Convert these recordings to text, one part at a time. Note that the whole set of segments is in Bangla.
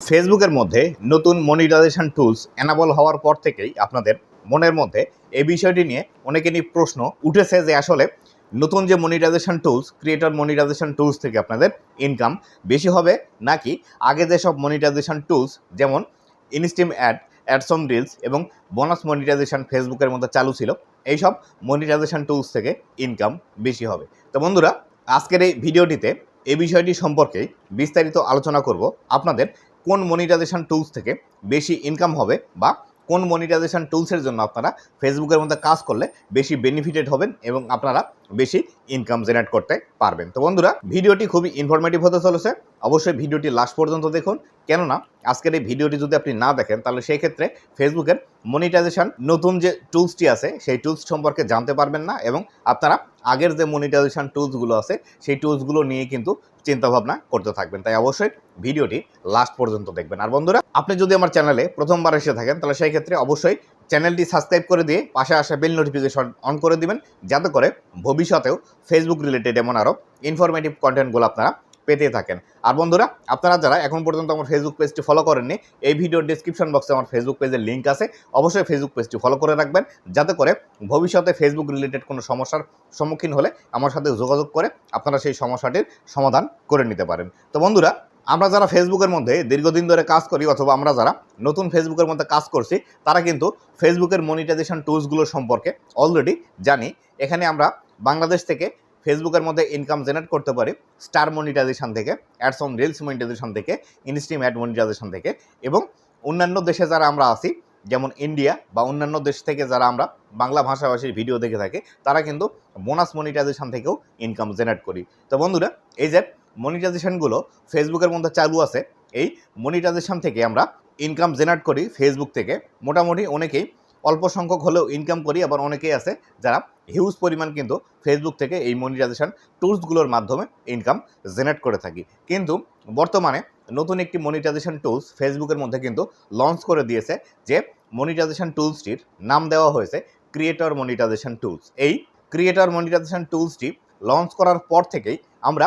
ফেসবুকের মধ্যে নতুন মনিটাইজেশন টুলস এনাবল হওয়ার পর থেকেই আপনাদের মনের মধ্যে এই বিষয়টি নিয়ে অনেকেরই প্রশ্ন উঠেছে যে আসলে নতুন যে monetisation tools creator monetisation tools থেকে আপনাদের ইনকাম বেশি হবে নাকি আগে যেসব মনিটাইজেশন টুলস যেমন instream ad ads on reels এবং বোনাস মনিটাইজেশন ফেসবুকের মধ্যে চালু ছিল, এইসব মনিটাইজেশন টুলস থেকে ইনকাম বেশি হবে। তো বন্ধুরা, আজকের এই ভিডিওটিতে এই বিষয়টি সম্পর্কে বিস্তারিত আলোচনা করব। আপনাদের কোন মনিটাইজেশন টুলস থেকে বেশি ইনকাম হবে বা কোন মনিটাইজেশন টুলসের জন্য আপনারা ফেসবুকের মধ্যে কাজ করলে বেশি বেনিফিটেড হবেন এবং আপনারা বেশি ইনকাম জেনারেট করতে পারবেন। তো বন্ধুরা, ভিডিওটি খুবই ইনফরমেটিভ হতে চলেছে। অবশ্যই ভিডিওটি লাস্ট পর্যন্ত দেখুন। কেননা, আজকের এই ভিডিওটি যদি আপনি না দেখেন, তাহলে সেই ক্ষেত্রে ফেসবুকের মনিটাইজেশন নতুন যে টুলসটি আছে, সেই টুলস সম্পর্কে জানতে পারবেন না এবং আপনারা আগের যে মনিটাইজেশন টুলসগুলো আছে, সেই টুলসগুলো নিয়ে কিন্তু চিন্তাভাবনা করতে থাকবেন। তাই অবশ্যই ভিডিওটি লাস্ট পর্যন্ত দেখবেন। আর বন্ধুরা, আপনি যদি আমার চ্যানেলে প্রথমবার এসে থাকেন, তাহলে সেই ক্ষেত্রে অবশ্যই চ্যানেলটি সাবস্ক্রাইব করে দিয়ে পাশে আসা বেল নোটিফিকেশন অন করে দিবেন, যাতে করে ভবিষ্যতেও ফেসবুক রিলেটেড এমন আরও ইনফরমেটিভ কন্টেন্টগুলো আপনারা পেতে থাকেন। আর বন্ধুরা, আপনারা যারা এখন পর্যন্ত আমার ফেসবুক পেজটি ফলো করেননি, এই ভিডিওর ডিসক্রিপশন বক্সে আমার ফেসবুক পেজের লিঙ্ক আছে। অবশ্যই ফেসবুক পেজটি ফলো করে রাখবেন, যাতে করে ভবিষ্যতে ফেসবুক রিলেটেড কোনো সমস্যার সম্মুখীন হলে আমার সাথে যোগাযোগ করে আপনারা সেই সমস্যাটির সমাধান করে নিতে পারেন। তো বন্ধুরা আমরা যারা ফেসবুকের মধ্যে দীর্ঘদিন ধরে কাজ করি অথবা আমরা যারা নতুন ফেসবুকের মধ্যে কাজ করছি, তারা কিন্তু ফেসবুকের মনিটাইজেশন টুলসগুলো সম্পর্কে অলরেডি জানি। এখানে আমরা বাংলাদেশ থেকে ফেসবুকের মধ্যে ইনকাম জেনারেট করতে পারি স্টার মনিটাইজেশন থেকে অ্যাডস অন রিলস মনিটাইজেশন থেকে ইনস্টিম অ্যাড মনিটাইজেশন থেকে এবং অন্যান্য দেশে যারা আমরা আছি, যেমন ইন্ডিয়া বা অন্যান্য দেশ থেকে যারা আমরা বাংলা ভাষাভাষীর ভিডিও দেখে থাকি, তারা কিন্তু বোনাস মনিটাইজেশন থেকেও ইনকাম জেনারেট করি। তো বন্ধুরা, এই যে মনিটাইজেশনগুলো ফেসবুকের মধ্যে চালু আছে। এই মনিটাইজেশন থেকে আমরা ইনকাম জেনারেট করি ফেসবুক থেকে। মোটামুটি অনেকেই অল্প সংখ্যক হলেও ইনকাম করি, আবার অনেকেই আছে যারা হিউজ পরিমাণ কিন্তু ফেসবুক থেকে এই মনিটাইজেশন টুলসগুলোর মাধ্যমে ইনকাম জেনারেট করে থাকি। কিন্তু বর্তমানে নতুন একটি মনিটাইজেশন টুলস ফেসবুকের মধ্যে কিন্তু লঞ্চ করে দিয়েছে, যে মনিটাইজেশন টুলসটির নাম দেওয়া হয়েছে ক্রিয়েটর মনিটাইজেশন টুলস এই ক্রিয়েটর মনিটাইজেশন টুলসটি লঞ্চ করার পর থেকেই আমরা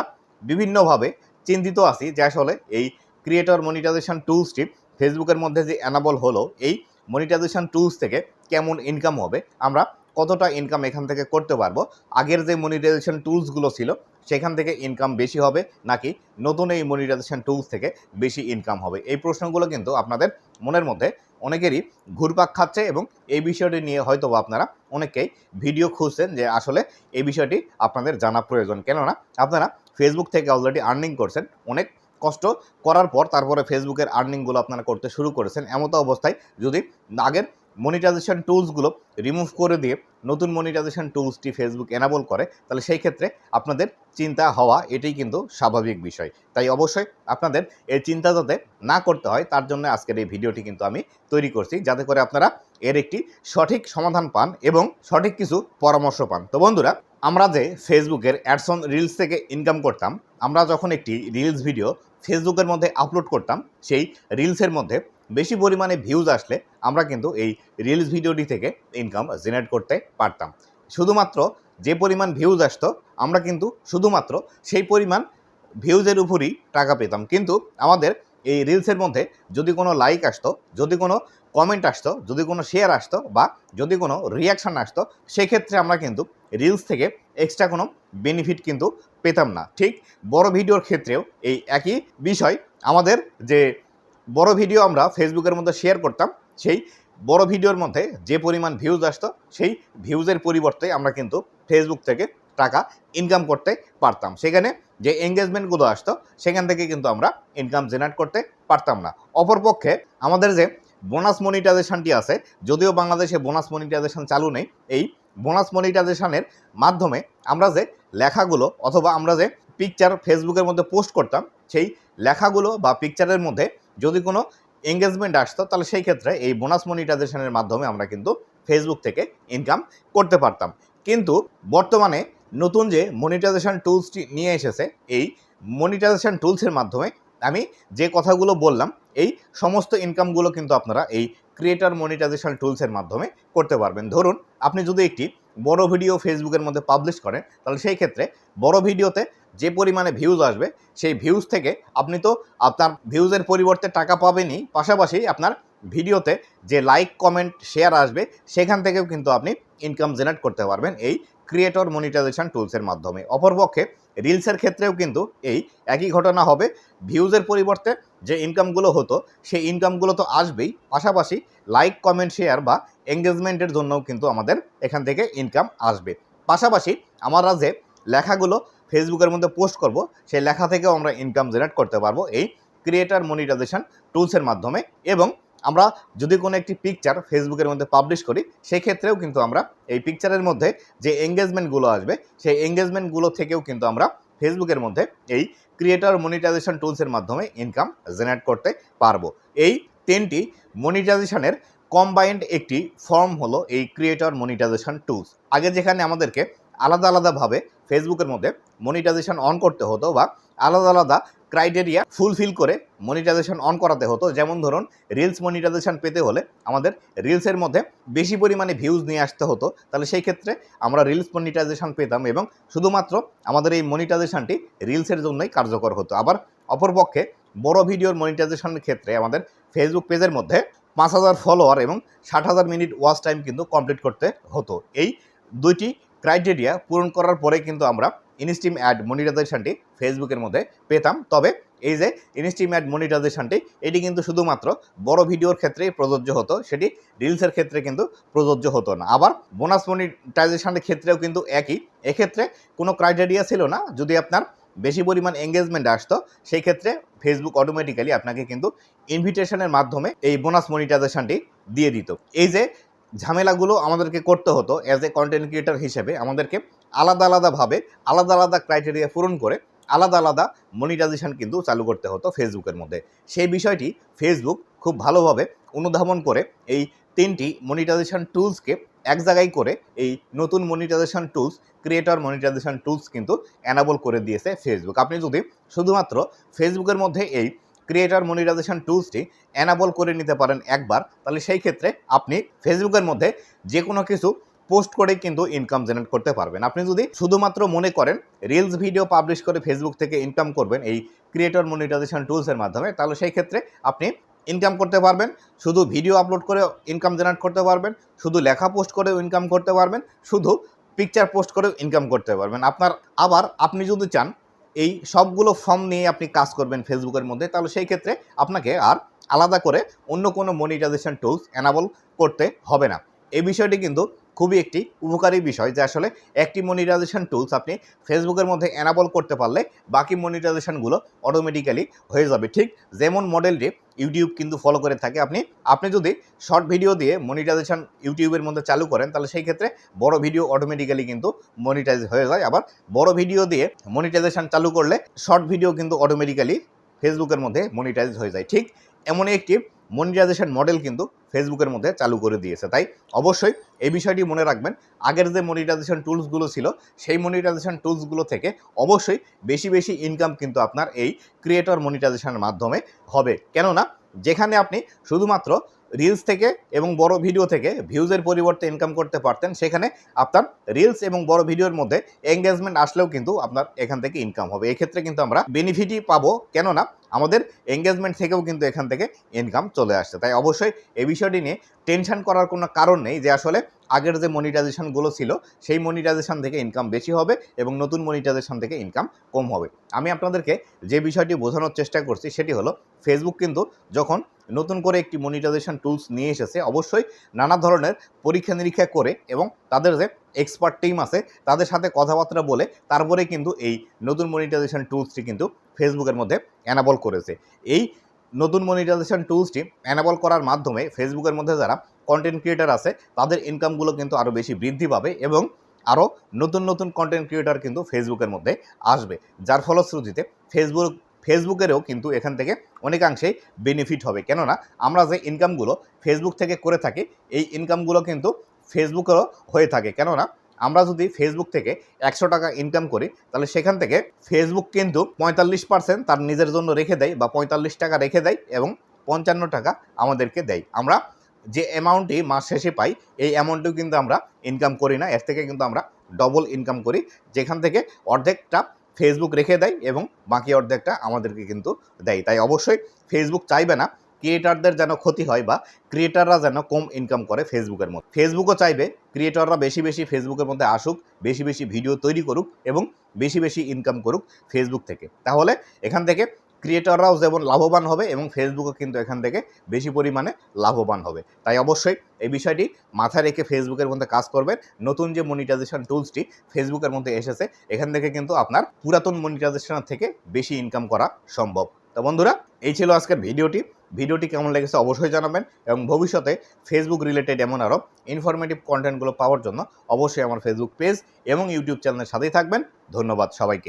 বিভিন্নভাবে চিন্তিত আছি যে আসলে এই ক্রিয়েটর মনিটাইজেশন টুলসটি ফেসবুকের মধ্যে যে অ্যানাবল হলো, এই মনিটাইজেশন টুলস থেকে কেমন ইনকাম হবে, আমরা কতটা ইনকাম এখান থেকে করতে পারব, আগের যে মনিটাইজেশন টুলসগুলো ছিল, সেখান থেকে ইনকাম বেশি হবে, নাকি নতুন এই মনিটাইজেশন টুলস থেকে বেশি ইনকাম হবে? এই প্রশ্নগুলো কিন্তু আপনাদের মনের মধ্যে অনেকেরই ঘুরপাক খাচ্ছে এবং এই বিষয়টি নিয়ে হয়তো আপনারা অনেকেই ভিডিও খুঁজছেন যে আসলে এই বিষয়টি আপনাদের জানা প্রয়োজন। কেননা, আপনারা ফেসবুক থেকে অলরেডি আর্নিং করছেন। অনেক কষ্ট করার পর তারপরে ফেসবুকের আর্নিংগুলো আপনারা করতে শুরু করেছেন। এমতো অবস্থায় যদি আগের মনিটাইজেশন টুলসগুলো রিমুভ করে দিয়ে নতুন মনিটাইজেশন টুলসটি ফেসবুক এনাবল করে, তাহলে সেই ক্ষেত্রে আপনাদের চিন্তা হওয়া এটাই কিন্তু স্বাভাবিক বিষয়। তাই অবশ্যই আপনাদের এই চিন্তা যাতে না করতে হয়, তার জন্য আজকের এই ভিডিওটি কিন্তু আমি তৈরি করছি, যাতে করে আপনারা এর একটি সঠিক সমাধান পান এবং সঠিক কিছু পরামর্শ পান। তো বন্ধুরা আমরা যে ফেসবুকের অ্যাডসন রিলস থেকে ইনকাম করতাম, আমরা যখন একটি রিলস ভিডিও ফেসবুকের মধ্যে আপলোড করতাম, সেই রিলসের মধ্যে বেশি পরিমাণে ভিউজ আসলে আমরা কিন্তু এই রিলস ভিডিওটি থেকে ইনকাম জেনারেট করতে পারতাম। শুধুমাত্র যে পরিমাণ ভিউজ আসতো, আমরা কিন্তু শুধুমাত্র সেই পরিমাণ ভিউজের উপরই টাকা পেতাম। কিন্তু আমাদের এই রিলসের মধ্যে যদি কোনো লাইক আসতো, যদি কোনো কমেন্ট আসতো, যদি কোনো শেয়ার আসতো বা যদি কোনো রিয়াকশান আসতো, সেক্ষেত্রে আমরা কিন্তু রিলস থেকে এক্সট্রা কোনো বেনিফিট কিন্তু পেতাম না। ঠিক বড় ভিডিওর ক্ষেত্রেও এই একই বিষয়। আমাদের যে বড় ভিডিও আমরা ফেসবুকের মধ্যে শেয়ার করতাম, সেই বড় ভিডিওর মধ্যে যে পরিমাণ ভিউজ আসতো, সেই ভিউজের পরিবর্তে আমরা কিন্তু ফেসবুক থেকে টাকা ইনকাম করতে পারতাম। সেখানে যে এঙ্গেজমেন্টগুলো আসতো, সেখান থেকে কিন্তু আমরা ইনকাম জেনারেট করতে পারতাম না। অপরপক্ষে আমাদের যে বোনাস মনিটাইজেশনটি আছে, যদিও বাংলাদেশে বোনাস মনিটাইজেশন চালু নেই, এই বোনাস মনিটাইজেশনের মাধ্যমে আমরা যে লেখাগুলো অথবা আমরা যে পিকচার ফেসবুকের মধ্যে পোস্ট করতাম, সেই লেখাগুলো বা পিকচারের মধ্যে যদি কোনো এঙ্গেজমেন্ট আসতো, তাহলে সেই ক্ষেত্রে এই বোনাস মনিটাইজেশনের মাধ্যমে আমরা কিন্তু ফেসবুক থেকে ইনকাম করতে পারতাম। কিন্তু বর্তমানে নতুন যে মনিটাইজেশন টুলসটি নিয়ে এসেছে, এই মনিটাইজেশন টুলসের মাধ্যমে আমি যে কথাগুলো বললাম, এই সমস্ত ইনকামগুলো কিন্তু আপনারা এই ক্রিয়েটার মনিটাইজেশন টুলসের মাধ্যমে করতে পারবেন। ধরুন, আপনি যদি একটি বড় ভিডিও ফেসবুকের মধ্যে পাবলিশ করেন, তাহলে সেই ক্ষেত্রে বড় ভিডিওতে যে পরিমাণে ভিউজ আসবে, সেই ভিউজ থেকে আপনি তো আপনার ভিউজের পরিবর্তে টাকা পাবেনই। পাশাপাশি আপনার ভিডিওতে যে লাইক কমেন্ট শেয়ার আসবে, সেখান থেকেও কিন্তু আপনি ইনকাম জেনারেট করতে পারবেন এই ক্রিয়েটর মনিটাইজেশন টুলসের মাধ্যমে। অপরপক্ষে রিলসের ক্ষেত্রেও কিন্তু এই একই ঘটনা হবে। ভিউজের পরিবর্তে যে ইনকামগুলো হতো, সেই ইনকামগুলো তো আসবেই। পাশাপাশি লাইক কমেন্ট শেয়ার বা এঙ্গেজমেন্টের জন্যও কিন্তু আমাদের এখান থেকে ইনকাম আসবে। পাশাপাশি আমরা যে লেখাগুলো ফেসবুকের মধ্যে পোস্ট করব, সেই লেখা থেকেও আমরা ইনকাম জেনারেট করতে পারব এই ক্রিয়েটার মনিটাইজেশন টুলসের মাধ্যমে এবং আমরা যদি কোনো একটি পিকচার ফেসবুকের মধ্যে পাবলিশ করি সেই ক্ষেত্রেও কিন্তু আমরা এই পিকচারের মধ্যে যে এঙ্গেজমেন্টগুলো আসবে, সেই এঙ্গেজমেন্টগুলো থেকেও কিন্তু আমরা ফেসবুকের মধ্যে এই ক্রিয়েটার মনিটাইজেশন টুলসের মাধ্যমে ইনকাম জেনারেট করতে পারব। এই তিনটি মনিটাইজেশনের কম্বাইন্ড একটি ফর্ম হলো এই ক্রিয়েটর মনিটাইজেশন টুলস আগে যেখানে আমাদেরকে আলাদা আলাদাভাবে ফেসবুকের মধ্যে মনিটাইজেশন অন করতে হতো বা আলাদা আলাদা ক্রাইটেরিয়া ফুলফিল করে মনিটাইজেশন অন করাতে হতো। যেমন ধরুন রিলস মনিটাইজেশন পেতে হলে আমাদের রিলসের মধ্যে বেশি পরিমাণে ভিউজ নিয়ে আসতে হতো। তাহলে সেই ক্ষেত্রে আমরা রিলস মনিটাইজেশন পেতাম এবং শুধুমাত্র আমাদের এই মনিটাইজেশনটি রিলসের জন্যই কার্যকর হতো। আবার অপরপক্ষে বড় ভিডিওর মনিটাইজেশনের ক্ষেত্রে আমাদের ফেসবুক পেজের মধ্যে পাঁচ হাজার ফলোয়ার এবং ষাট হাজার মিনিট ওয়াচ টাইম কিন্তু কমপ্লিট করতে হতো। এই দুইটি ক্রাইটেরিয়া পূরণ করার পরে কিন্তু আমরা ইনস্টিম অ্যাড মনিটাইজেশনটি ফেসবুকের মধ্যে পেতাম। তবে এই যে ইনস্টিম অ্যাড মনিটাইজেশনটি এটি কিন্তু শুধুমাত্র বড় ভিডিওর ক্ষেত্রেই প্রযোজ্য হতো, সেটি রিলসের ক্ষেত্রে কিন্তু প্রযোজ্য হতো না। আবার বোনাস মনিটাইজেশনের ক্ষেত্রেও কিন্তু একই। এক্ষেত্রে কোনো ক্রাইটেরিয়া ছিল না। যদি আপনার বেশি পরিমাণ এঙ্গেজমেন্ট আসতো, সেই ক্ষেত্রে ফেসবুক অটোমেটিক্যালি আপনাকে কিন্তু ইনভিটেশনের মাধ্যমে এই বোনাস মনিটাইজেশনটি দিয়ে দিত। এই যে ঝামেলাগুলো আমাদেরকে করতে হতো অ্যাজ এ কন্টেন্ট ক্রিয়েটার হিসেবে, আমাদেরকে আলাদা আলাদাভাবে আলাদা আলাদা ক্রাইটেরিয়া পূরণ করে আলাদা আলাদা মনিটাইজেশন কিন্তু চালু করতে হতো ফেসবুকের মধ্যে। সেই বিষয়টি ফেসবুক খুব ভালোভাবে অনুধাবন করে এই তিনটি মনিটাইজেশন টুলসকে এক জায়গায় করে এই নতুন monetisation tools creator monetisation tools কিন্তু অ্যানাবল করে দিয়েছে ফেসবুক। আপনি যদি শুধুমাত্র ফেসবুকের মধ্যে এই ক্রিয়েটর মনিটাইজেশন টুলসটি অ্যানাবল করে নিতে পারেন একবার, তাহলে সেই ক্ষেত্রে আপনি ফেসবুকের মধ্যে যে কোনো কিছু পোস্ট করে কিন্তু ইনকাম জেনারেট করতে পারবেন। আপনি যদি শুধুমাত্র মনে করেন রিলস ভিডিও পাবলিশ করে ফেসবুক থেকে ইনকাম করবেন এই ক্রিয়েটর মনিটাইজেশন টুলসের মাধ্যমে, তাহলে সেই ক্ষেত্রে আপনি ইনকাম করতে পারবেন। শুধু ভিডিও আপলোড করে ইনকাম জেনারেট করতে পারবেন, শুধু লেখা পোস্ট করেও ইনকাম করতে পারবেন, শুধু পিকচার পোস্ট করেও ইনকাম করতে পারবেন। আপনার আবার আপনি যদি চান এই সবগুলো ফর্ম নিয়ে আপনি কাজ করবেন ফেসবুকের মধ্যে, তাহলে সেই ক্ষেত্রে আপনাকে আর আলাদা করে অন্য কোনো মনিটাইজেশন টুলস অ্যানাবল করতে হবে না। এই বিষয়টি কিন্তু খুবই একটি উপকারী বিষয় যে আসলে একটি মনিটাইজেশন টুলস আপনি ফেসবুকের মধ্যে অ্যানাবল করতে পারলে বাকি মনিটাইজেশনগুলো অটোমেটিক্যালি হয়ে যাবে। ঠিক যেমন মডেলটি ইউটিউব কিন্তু ফলো করে থাকে। আপনি আপনি যদি শর্ট ভিডিও দিয়ে মনিটাইজেশন ইউটিউবের মধ্যে চালু করেন, তাহলে সেই ক্ষেত্রে বড় ভিডিও অটোমেটিক্যালি কিন্তু মনিটাইজ হয়ে যায়। আবার বড় ভিডিও দিয়ে মনিটাইজেশন চালু করলে শর্ট ভিডিও কিন্তু অটোমেটিক্যালি ফেসবুকের মধ্যে মনিটাইজ হয়ে যায়। ঠিক এমনই একটি মনিটাইজেশন মডেল কিন্তু ফেসবুকের মধ্যে চালু করে দিয়েছে। তাই অবশ্যই এই বিষয়টি মনে রাখবেন, আগের যে মনিটাইজেশন টুলসগুলো ছিল, সেই মনিটাইজেশন টুলসগুলো থেকে অবশ্যই বেশি বেশি ইনকাম কিন্তু আপনার এই ক্রিয়েটর মনিটাইজেশনের মাধ্যমে হবে। কেননা, যেখানে আপনি শুধুমাত্র রিলস থেকে এবং বড় ভিডিও থেকে ভিউজের পরিবর্তে ইনকাম করতে পারতেন, সেখানে আপনার রিলস এবং বড় ভিডিওর মধ্যে এঙ্গেজমেন্ট আসলেও কিন্তু আপনার এখান থেকে ইনকাম হবে। এক্ষেত্রে কিন্তু আমরা বেনিফিটই পাবো, কেননা আমাদের এঙ্গেজমেন্ট থেকেও কিন্তু এখান থেকে ইনকাম চলে আসছে। তাই অবশ্যই এই বিষয়টি নিয়ে টেনশন করার কোনো কারণ নেই যে আসলে আগের যে মনিটাইজেশনগুলো ছিল, সেই মনিটাইজেশন থেকে ইনকাম বেশি হবে এবং নতুন মনিটাইজেশন থেকে ইনকাম কম হবে। আমি আপনাদেরকে যে বিষয়টি বোঝানোর চেষ্টা করছি, সেটি হলো ফেসবুক কিন্তু যখন নতুন করে একটি মনিটাইজেশন টুলস নিয়ে এসেছে। অবশ্যই নানা ধরনের পরীক্ষা নিরীক্ষা করে এবং তাদের যে এক্সপার্ট টিম আছে, তাদের সাথে কথাবার্তা বলে তারপরে কিন্তু এই নতুন মনিটাইজেশন টুলসটি কিন্তু ফেসবুকের মধ্যে অ্যানাবল করেছে। এই নতুন মনিটাইজেশন টুলসটি অ্যানাবল করার মাধ্যমে ফেসবুকের মধ্যে যারা কন্টেন্ট ক্রিয়েটার আছে, তাদের ইনকামগুলো কিন্তু আরও বেশি বৃদ্ধি পাবে এবং আরও নতুন নতুন কন্টেন্ট ক্রিয়েটার কিন্তু ফেসবুকের মধ্যে আসবে। যার ফলশ্রুতিতে ফেসবুক ফেসবুকেরও কিন্তু এখান থেকে অনেকাংশেই বেনিফিট হবে। কেননা, আমরা যে ইনকামগুলো ফেসবুক থেকে করে থাকি, এই ইনকামগুলো কিন্তু ফেসবুকেরও হয়ে থাকে। কেননা, আমরা যদি ফেসবুক থেকে একশো টাকা ইনকাম করি, তাহলে সেখান থেকে ফেসবুক কিন্তু পঁয়তাল্লিশ পার্সেন্ট তার নিজের জন্য রেখে দেয় বা পঁয়তাল্লিশ টাকা রেখে দেয় এবং পঞ্চান্ন টাকা আমাদেরকে দেয়। আমরা যে অ্যামাউন্টটি মাস শেষে পাই, এই অ্যামাউন্টটিও কিন্তু আমরা ইনকাম করি না। এর থেকে কিন্তু আমরা ডবল ইনকাম করি। যেখান থেকে অর্ধেকটা ফেসবুক রেখে দেয় এবং বাকি অর্ধেকটা আমাদেরকে কিন্তু দেয়। তাই অবশ্যই ফেসবুক চাইবে না ক্রিয়েটারদের যেন ক্ষতি হয় বা ক্রিয়েটাররা যেন কম ইনকাম করে ফেসবুকের মধ্যে। ফেসবুকও চাইবে ক্রিয়েটাররা বেশি বেশি ফেসবুকের মধ্যে আসুক, বেশি বেশি ভিডিও তৈরি করুক এবং বেশি বেশি ইনকাম করুক ফেসবুক থেকে। তাহলে এখান থেকে ক্রিয়েটররাও যেমন লাভবান হবে এবং ফেসবুকও কিন্তু এখান থেকে বেশি পরিমাণে লাভবান হবে। তাই অবশ্যই এই বিষয়টি মাথায় রেখে ফেসবুকের মধ্যে কাজ করবেন। নতুন যে মনিটাইজেশন টুলসটি ফেসবুকের মধ্যে এসেছে, এখান থেকে কিন্তু আপনার পুরাতন মনিটাইজেশনের থেকে বেশি ইনকাম করা সম্ভব। তো বন্ধুরা, এই ছিল আজকের ভিডিওটি। ভিডিওটি কেমন লেগেছে অবশ্যই জানাবেন এবং ভবিষ্যতে ফেসবুক রিলেটেড এমন আরও ইনফরমেটিভ কন্টেন্টগুলো পাওয়ার জন্য অবশ্যই আমার ফেসবুক পেজ এবং ইউটিউব চ্যানেলের সাথেই থাকবেন। ধন্যবাদ সবাইকে।